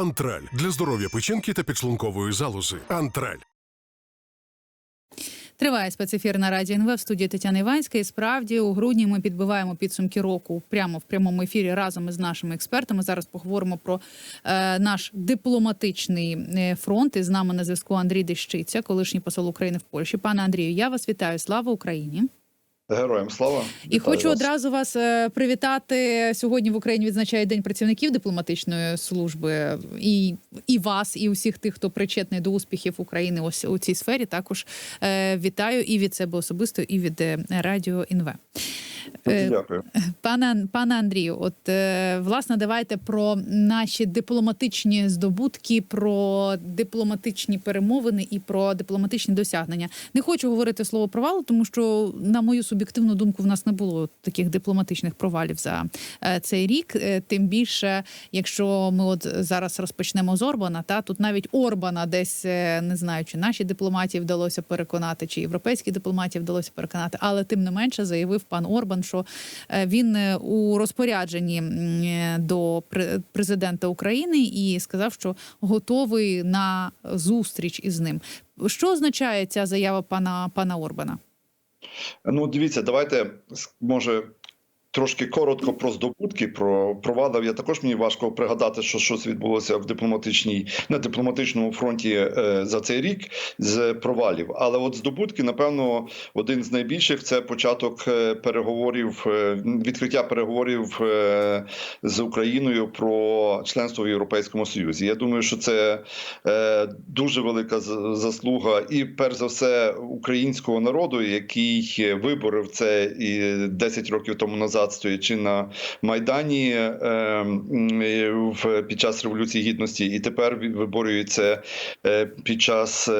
Антраль для здоров'я печінки та підшлункової залози. Антраль. Триває спецефір на радіо НВ в студії Тетяни Іванська. І справді у грудні ми підбиваємо підсумки року прямо в прямому ефірі разом із нашими експертами. Зараз поговоримо про е, наш дипломатичний е, фронт. І з нами на зв'язку Андрій Дещиця, колишній посол України в Польщі. Пане Андрію, я вас вітаю. Слава Україні! Героям слава І Вітаю хочу вас. одразу вас е, привітати. Сьогодні в Україні відзначає День працівників дипломатичної служби. І, і вас, і усіх тих, хто причетний до успіхів України ось у цій сфері. Також е, вітаю і від себе особисто, і від е, радіо НВ. Е, Дякую. Пане пане Андрію, от е, власне, давайте про наші дипломатичні здобутки, про дипломатичні перемовини і про дипломатичні досягнення. Не хочу говорити слово провал, тому що, на мою суб'єктивну думку, в нас не було таких дипломатичних провалів за е, цей рік. Е, Тим більше, якщо ми от зараз розпочнемо з Орбана, та тут навіть Орбана десь е, не знаю, чи наші дипломатії вдалося переконати, чи європейські дипломатії вдалося переконати, але тим не менше заявив пан Орбан, що е, він е, у розпорядженні е, до пре- президента України і сказав, що готовий на зустріч із ним. Що означає ця заява пана пана Орбана? Ну, дивіться, давайте може. Трошки коротко про здобутки, про провадив. Я також мені важко пригадати, що щось відбулося в дипломатичній на дипломатичному фронті е, за цей рік з провалів. Але от здобутки, напевно, один з найбільших це початок е, переговорів, е, відкриття переговорів з Україною про членство в Європейському Союзі. Я думаю, що це дуже велика заслуга, і перш за все українського народу, який виборив це і 10 років тому назад, стоячи на майдані е, в під час революції гідності, і тепер виборюється е, під час.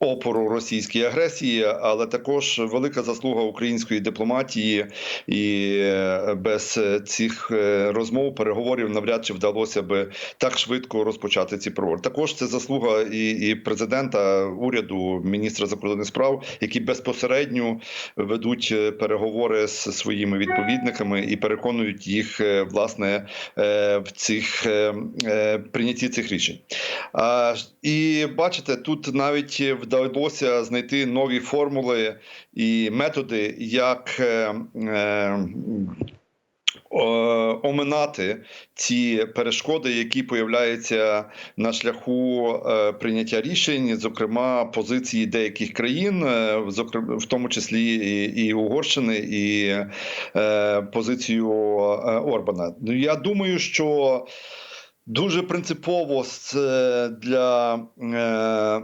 Опору російській агресії, але також велика заслуга української дипломатії, і е, без цих е, розмов переговорів навряд чи вдалося би так швидко розпочати ці переговори. Також це заслуга і, і президента, уряду, міністра закордонних справ, які безпосередньо ведуть е, переговори з своїми відповідниками і переконують їх власне в цих прийнятті цих рішень. І бачите, тут навіть вдалося знайти нові формули і методи, як е, е, оминати ці перешкоди, які появляються на шляху е, прийняття рішень, зокрема позиції деяких країн, в тому числі і, Угорщини, і позицію Орбана. Ну я думаю, що. Дуже принципово е, для е, е,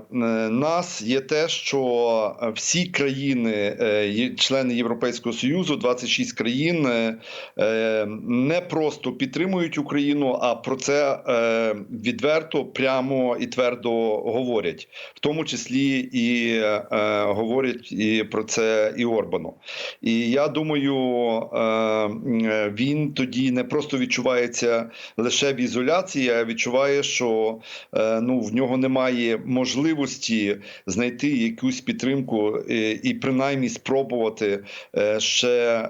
нас є те, що всі країни, члени Європейського союзу, 26 країн, не просто підтримують Україну, а про це відверто, прямо і твердо говорять, в тому числі і говорять і про це і Орбану. І я думаю, він тоді не просто відчувається лише в ізоляції, а відчуває, що е, ну в нього немає можливості знайти якусь підтримку е, і принаймні спробувати е, ще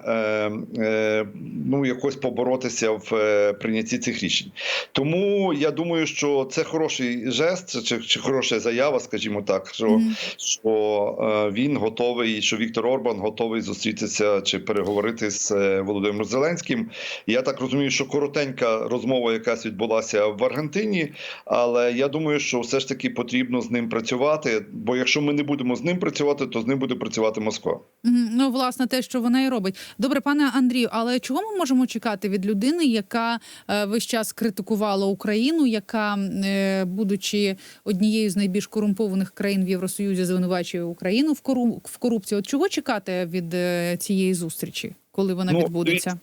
ну якось поборотися в прийнятті цих рішень. Тому я думаю, що це хороший жест, чи, чи хороша заява, скажімо так, що, Мгм. що він готовий, що Віктор Орбан готовий зустрітися чи переговорити з Володимиром Зеленським. Я так розумію, що коротенька розмова якась відбулася в Аргентині, але я думаю, що все ж таки потрібно з ним працювати. Бо якщо ми не будемо з ним працювати, то з ним буде працювати Москва. Ну, власне, те, що вона і робить. Добре, пане Андрію, але чого ми можемо чекати від людини, яка е, весь час критикувала Україну, яка, е, будучи однією з найбільш корумпованих країн в Євросоюзі, звинувачує Україну в кору- в корупції? От чого чекати від е, цієї зустрічі, коли вона Ну, відбудеться?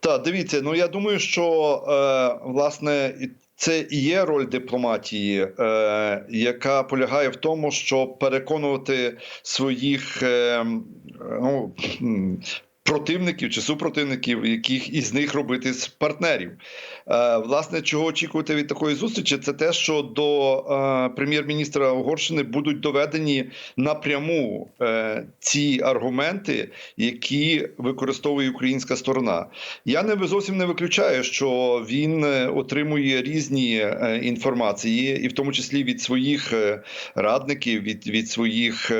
Так, дивіться, ну я думаю, що е, власне це і є роль дипломатії, е, яка полягає в тому, щоб переконувати своїх е, ну, противників чи супротивників, яких із них робити з партнерів. Е, Власне, чого очікувати від такої зустрічі, це те, що до е, прем'єр-міністра Угорщини будуть доведені напряму е, ці аргументи, які використовує українська сторона. Я не зовсім не виключаю, що він отримує різні інформації, і в тому числі від своїх радників, від, від своїх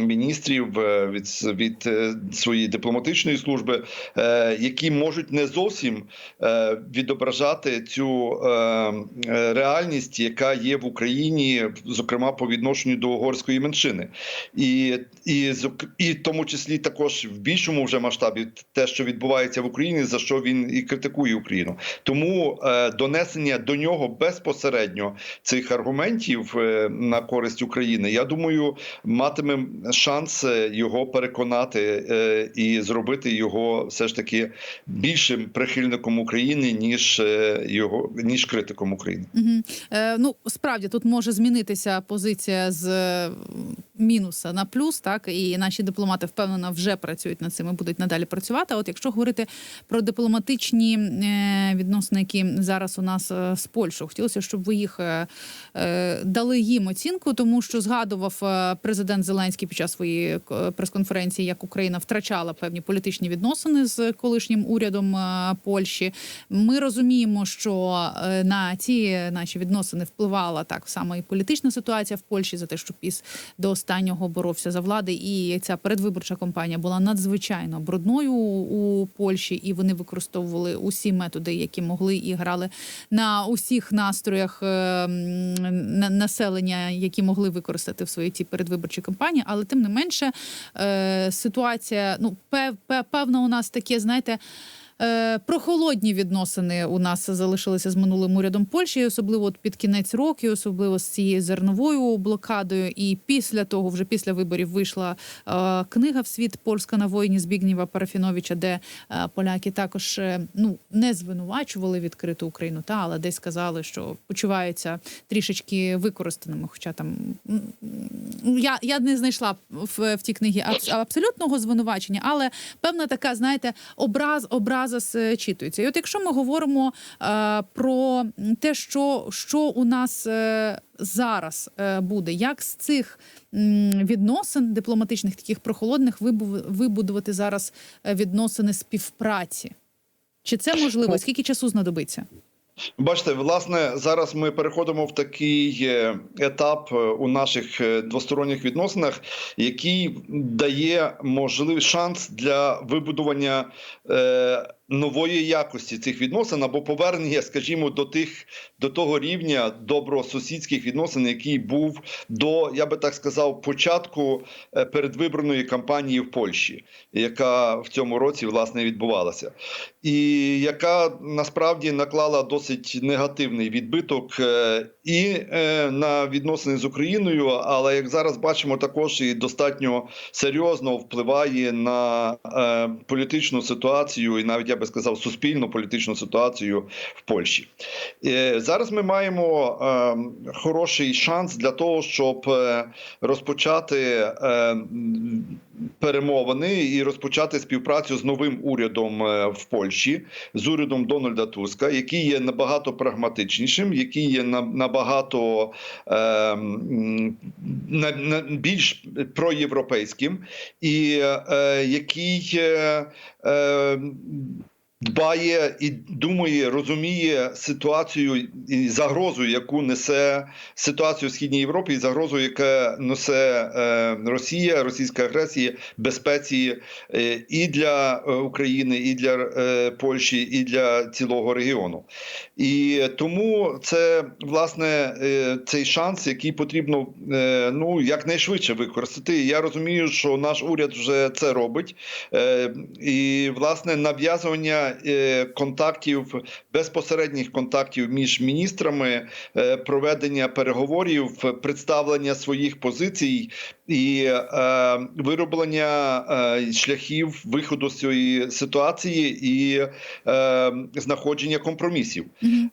міністрів, від, від своєї дипломатичної служби, е, які можуть не зовсім е, відображати цю е, реальність, яка є в Україні, зокрема по відношенню до угорської меншини, і, і, і в тому числі також в більшому вже масштабі те, що відбувається в Україні, за що він і критикує Україну. Тому донесення до нього безпосередньо цих аргументів на користь України, я думаю, матиме шанс його переконати і зробити його все ж таки більшим прихильником України, ніж е, його ніж критиком України. Угу. Е, ну справді тут може змінитися позиція з е, мінуса на плюс, так і наші дипломати впевнено вже працюють над цим і будуть надалі працювати. От якщо говорити про дипломатичні е, відносини, які зараз у нас з Польщею, хотілося, щоб ви їх дали їм оцінку, тому що згадував президент Зеленський під час своєї прес-конференції, як Україна втрачала певні політичні відносини з колишнім урядом е, Польщі. Ми розуміємо, що е, на ці наші відносини впливала так само і політична ситуація в Польщі за те, що піс до останнього боровся за влади, і ця передвиборча кампанія була надзвичайно брудною у Польщі, і вони використовували усі методи, які могли, і грали на усіх настроях е, населення, які могли використати в своїй цій передвиборчій кампанії. Але тим не менше, ситуація ну пев- певно, у нас таке, знаєте. Е, Прохолодні відносини у нас залишилися з минулим урядом Польщі, особливо от під кінець року, особливо з цією зерновою блокадою. І після того, вже після виборів, вийшла е, книга в світ Польська на воїні Збігнєва Парафіновича, де е, поляки також е, ну не звинувачували відкриту Україну, та але десь сказали, що почуваються трішечки використаними. Хоча там я, я не знайшла в, в тій книгі абс- абсолютного звинувачення, але певна така, знаєте, образ зчитується. І от якщо ми говоримо е, про те, що, що у нас е, зараз е, буде, як з цих відносин дипломатичних, таких прохолодних, вибудувати зараз е, відносини співпраці? Чи це можливо? Скільки часу знадобиться? Бачите, власне, зараз ми переходимо в такий е, етап е, у наших е, двосторонніх відносинах, який дає можливий шанс для вибудування е, нової якості цих відносин або повернення, скажімо, до тих до того рівня добросусідських відносин, який був до, я би так сказав, початку е, передвиборної кампанії в Польщі, яка в цьому році власне відбувалася, і яка насправді наклала досить негативний відбиток е, і е, на відносини з Україною, але як зараз бачимо, також і достатньо серйозно впливає на політичну ситуацію, і навіть би сказав, суспільну політичну ситуацію в Польщі. Е, Зараз ми маємо е, хороший шанс для того, щоб е, розпочати перемовини і розпочати співпрацю з новим урядом е, в Польщі, з урядом Дональда Туска, який є набагато прагматичнішим, який є набагато е, більш проєвропейським, і е, який е, е, Дбає і думає, розуміє ситуацію і загрозу, яку несе ситуацію в східній Європі, і загрозу, яка несе е, Росія, російська агресія, безпеці е, і для е, України, і для Польщі, і для цілого регіону. І тому це власне цей шанс, який потрібно ну якнайшвидше використати. Я розумію, що наш уряд вже це робить, і власне нав'язування контактів, безпосередніх контактів між міністрами, е, проведення переговорів, представлення своїх позицій і е, вироблення е, шляхів виходу з цієї ситуації і е, знаходження компромісів.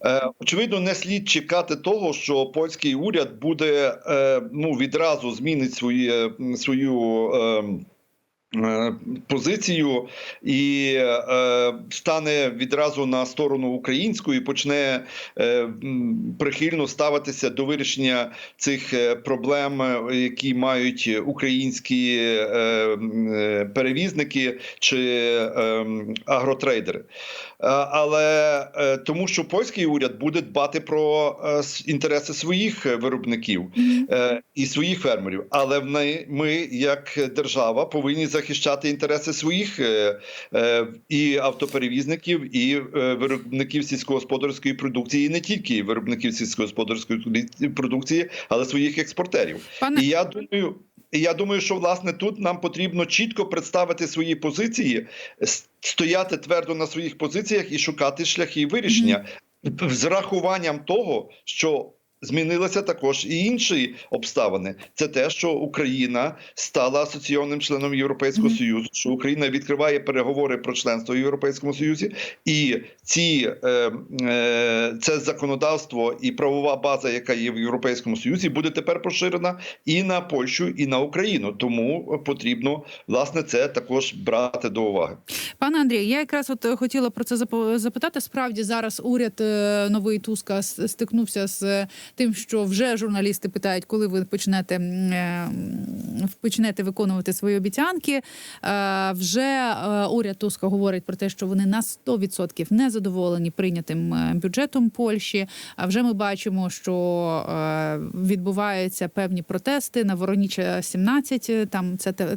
Е, Очевидно, не слід чекати того, що польський уряд буде е, ну відразу змінить своє свою. Е, позицію і е, стане відразу на сторону українську і почне е, прихильно ставитися до вирішення цих е, проблем, е, які мають українські е, перевізники чи е, агротрейдери. Але е, тому, що польський уряд буде дбати про е, інтереси своїх виробників е, і своїх фермерів. Але в неї- ми, як держава, повинні захищати інтереси своїх е, е, і автоперевізників, і е, виробників сільськогосподарської продукції, і не тільки виробників сільськогосподарської продукції, але своїх експортерів. Пане І я думаю. І я думаю, що власне тут нам потрібно чітко представити свої позиції, стояти твердо на своїх позиціях і шукати шляхи вирішення з рахуванням того, що змінилися також і інші обставини. Це те, що Україна стала асоційованим членом Європейського Мгм. союзу, що Україна відкриває переговори про членство в Європейському Союзі, і ці е, е, це законодавство і правова база, яка є в Європейському Союзі, буде тепер поширена і на Польщу, і на Україну. Тому потрібно власне це також брати до уваги. Пане Андрію, я якраз от е, хотіла про це запитати. Справді зараз уряд е, новий Туска стикнувся з тим, що вже журналісти питають, коли ви почнете е, почнете виконувати свої обіцянки. Е, Вже е, уряд Туска говорить про те, що вони на 100% не задоволені прийнятим бюджетом Польщі. А вже ми бачимо, що відбуваються певні протести на Вороніча 17, е, Там це те-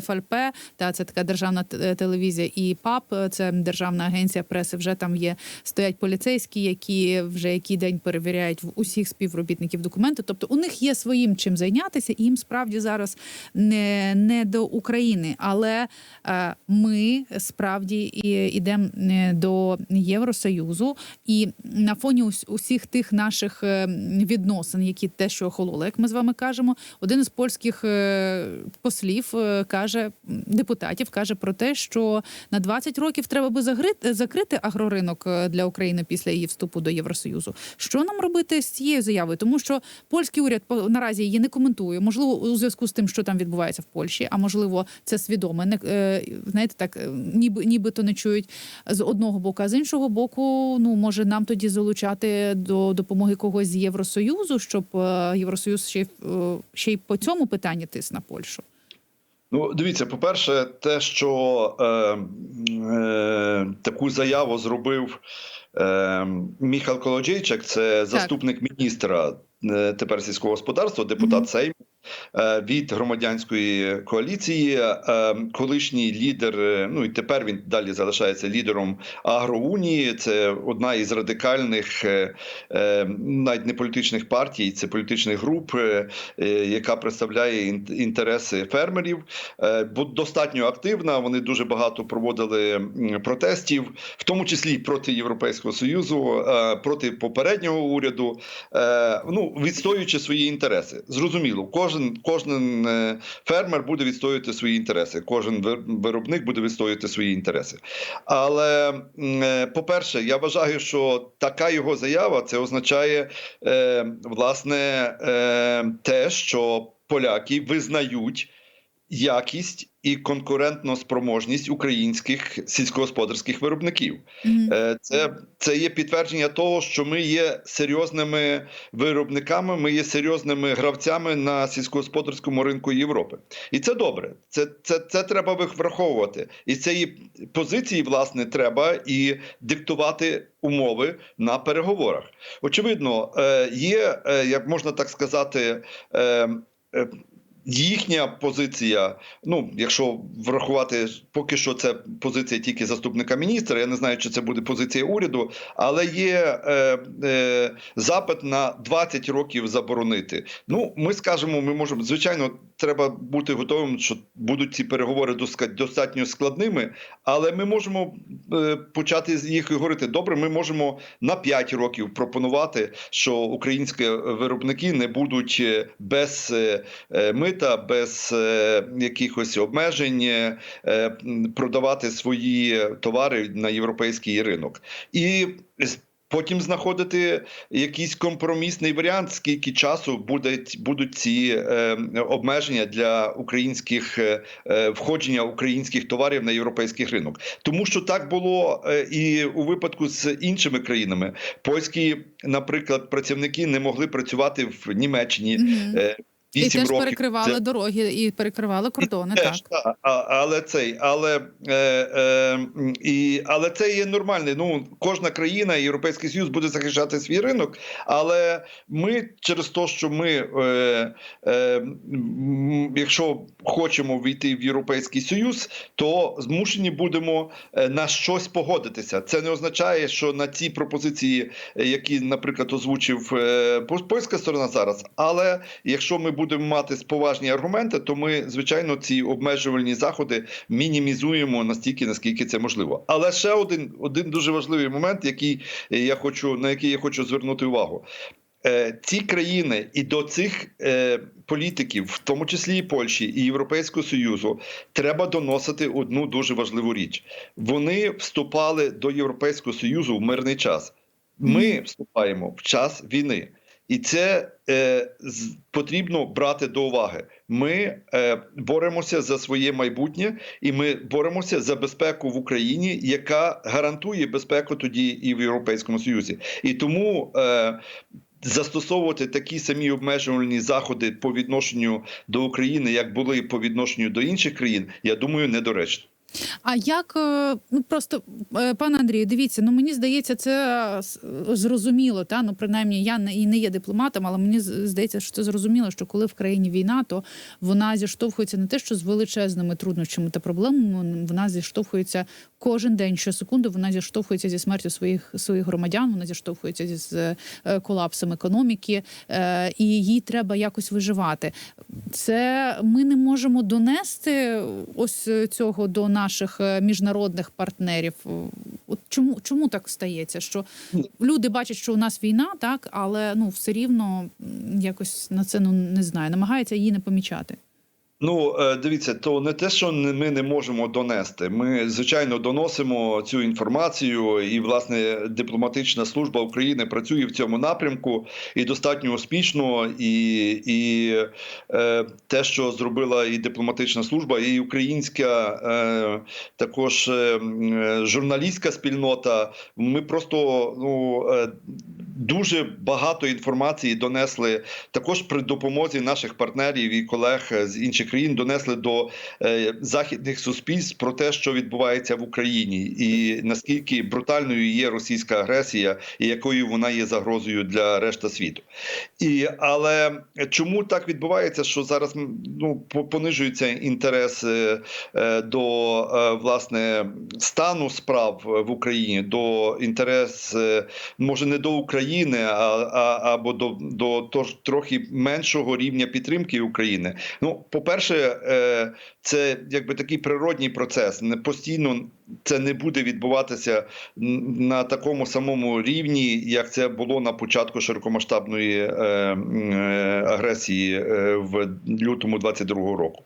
ТФЛП, та це така державна телевізія, і ПАП, це державна агенція преси. Вже там є стоять поліцейські, які вже який день перевіряють в усіх співробітників документи. Тобто у них є своїм чим зайнятися, і їм справді зараз не, не до України. Але е, ми справді йдемо до Євросоюзу, і на фоні ус- усіх тих наших е, відносин, які те, що охололи, як ми з вами кажемо, один із польських е, послів е, каже депутатів, каже про те, що на 20 років треба би загрити, закрити агроринок е, для України після її вступу до Євросоюзу. Що нам робити з цією заявою? Тому що польський уряд наразі її не коментує. Можливо, у зв'язку з тим, що там відбувається в Польщі, а можливо, це свідоме. Не е, знаєте, так е, ніби нібито не чують з одного боку, а з іншого боку, ну може нам тоді залучати до допомоги когось з Євросоюзу, щоб Євросоюз ще ще й по цьому питанні тис на Польщу. Ну, дивіться, по-перше, те, що е, е, таку заяву зробив е, Міхал Колоджейчик, це заступник міністра е, тепер сільського господарства, депутат Мгм. Сейму. Е, Від громадянської коаліції, е, колишній лідер, е, ну і тепер він далі залишається лідером Агроунії. Це одна із радикальних, навіть не політичних партій, це політичних груп, яка представляє інтереси фермерів. Бо достатньо активна. Вони дуже багато проводили протестів, в тому числі проти Європейського союзу, проти попереднього уряду. Ну відстоюючи свої інтереси. Зрозуміло, кожен кожен кожен фермер буде відстоювати свої інтереси. Кожен виробник буде відстоювати свої інтереси. Але е, по-перше, я вважаю, що така його заява це означає е, власне е, те, що поляки визнають якість і конкурентну спроможність українських сільськогосподарських виробників. Мгм. Е, Це, це є підтвердження того, що ми є серйозними виробниками, ми є серйозними гравцями на сільськогосподарському ринку Європи. І це добре. Це, це, це треба враховувати. І цієї позиції, власне, треба і диктувати умови на переговорах. Очевидно, е, є, е, як можна так сказати, Їхня позиція, ну якщо врахувати, поки що це позиція тільки заступника міністра. Я не знаю, чи це буде позиція уряду, але є е, е, запит на 20 років заборонити. Ну, ми скажемо, ми можемо звичайно, треба бути готовим, що будуть ці переговори достатньо складними, але ми можемо е, почати їх говорити. Добре, ми можемо на 5 років пропонувати, що українські виробники не будуть е, без е, е, мита, без е, якихось обмежень е, продавати свої товари на європейський ринок. І потім знаходити якийсь компромісний варіант, скільки часу будуть, будуть ці е, обмеження для українських е, е, входження українських товарів на європейський ринок. Тому що так було е, і у випадку з іншими країнами. Польські, наприклад, працівники не могли працювати в Німеччині. Мгм. е, І теж років. перекривали Це- дороги і перекривали кордони. Так. Теж, та, а, але цей, але, е, е, і, але це є нормальне. Ну, кожна країна, Європейський Союз буде захищати свій ринок. Але ми через те, що ми, е, е, якщо хочемо війти в Європейський Союз, то змушені будемо е, на щось погодитися. Це не означає, що на ці пропозиції, е, які, наприклад, озвучив е, польська сторона зараз. Але якщо ми будемо мати поважні аргументи, то ми, звичайно, ці обмежувальні заходи мінімізуємо настільки, наскільки це можливо. Але ще один, один дуже важливий момент, який е, я хочу на який я хочу звернути увагу. Е, Ці країни і до цих е, політиків, в тому числі і Польщі і Європейського Союзу, треба доносити одну дуже важливу річ. Вони вступали до Європейського Союзу в мирний час. Ми вступаємо в час війни. І це е, потрібно брати до уваги. Ми е, боремося за своє майбутнє, і ми боремося за безпеку в Україні, яка гарантує безпеку тоді і в Європейському Союзі. І тому е, застосовувати такі самі обмежувальні заходи по відношенню до України, як були по відношенню до інших країн, я думаю, недоречно. А як е, ну просто е, пане Андрію, дивіться, ну мені здається, це с- зрозуміло. Та ну принаймні я не і не є дипломатом, але мені здається, що це зрозуміло, що коли в країні війна, то вона зіштовхується не те, що з величезними труднощами та проблемами. Вона зіштовхується кожен день, щосекунди, вона зіштовхується зі смертю своїх своїх громадян. Вона зіштовхується зі з е, колапсом економіки, е, і їй треба якось виживати. Це ми не можемо донести ось цього до наших е, міжнародних партнерів. От чому чому так стається? Що люди бачать, що у нас війна, так але ну все рівно якось на це ну не знаю, намагаються її не помічати. Ну, е, дивіться, то не те, що ми не можемо донести. Ми звичайно доносимо цю інформацію, і власне дипломатична служба України працює в цьому напрямку і достатньо успішно. І, і е, те, що зробила і дипломатична служба, і українська е, також е, е, журналістська спільнота. Ми просто ну. Е, Дуже багато інформації донесли також при допомозі наших партнерів і колег з інших країн донесли до е, західних суспільств про те, що відбувається в Україні, і наскільки брутальною є російська агресія, і якою вона є загрозою для решта світу. І але чому так відбувається, що зараз ну понижується інтерес е, е, до власне стану справ в Україні, до інтерес може не до України, а, а або до, до трохи меншого рівня підтримки України. Ну, по-перше, е, це якби такий природній процес. Постійно це не буде відбуватися на такому самому рівні, як це було на початку широкомасштабної е, е, агресії в лютому 22-го року.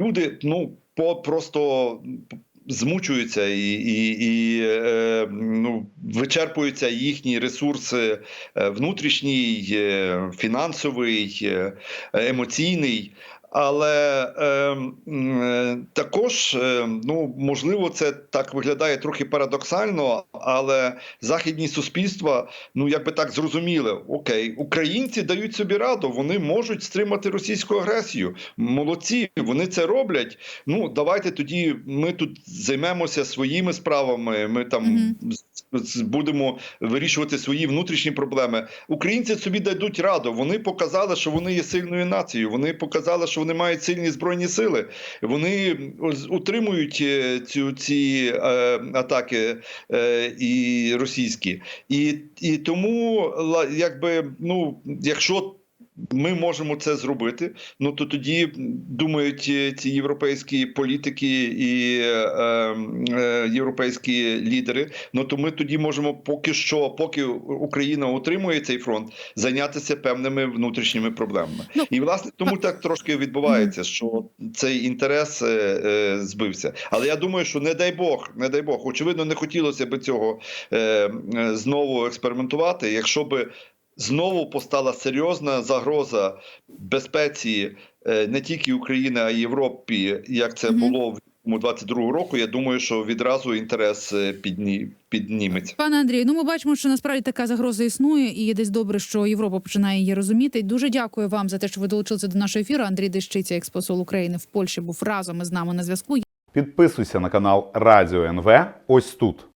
Люди, ну по просто. Змучуються і, і, і е, ну, вичерпуються їхні ресурси внутрішній, фінансовий, емоційний. Але е, е, також, е, ну можливо, це так виглядає трохи парадоксально, але західні суспільства, ну якби так зрозуміли, окей, українці дають собі раду, вони можуть стримати російську агресію. Молодці, вони це роблять. Ну давайте тоді ми тут займемося своїми справами. Ми там з- будемо вирішувати свої внутрішні проблеми. Українці собі дадуть раду. Вони показали, що вони є сильною нацією. Вони показали, що вони мають сильні збройні сили. Вони утримують е, цю ці е, атаки е, і російські, і, і тому якби ну, якщо ми можемо це зробити. Ну то тоді думають е, ці європейські політики і е, е, європейські лідери. Ну то ми тоді можемо поки що, поки Україна утримує цей фронт, зайнятися певними внутрішніми проблемами. Ну, і власне тому так трошки відбувається, що цей інтерес е, е, збився. Але я думаю, що не дай Бог, не дай Бог, очевидно, не хотілося би цього е, е, знову експериментувати, якщо би знову постала серйозна загроза безпеці е, не тільки України, а й Європі, як це було в 22 року. Я думаю, що відразу інтерес е, підні, підніметься. Пане Андрію, ну ми бачимо, що насправді така загроза існує, і є десь добре, що Європа починає її розуміти. Дуже дякую вам за те, що ви долучилися до нашого ефіру. Андрій Дещиця, експосол України в Польщі, був разом із нами на зв'язку. Підписуйся на канал Радіо НВ ось тут.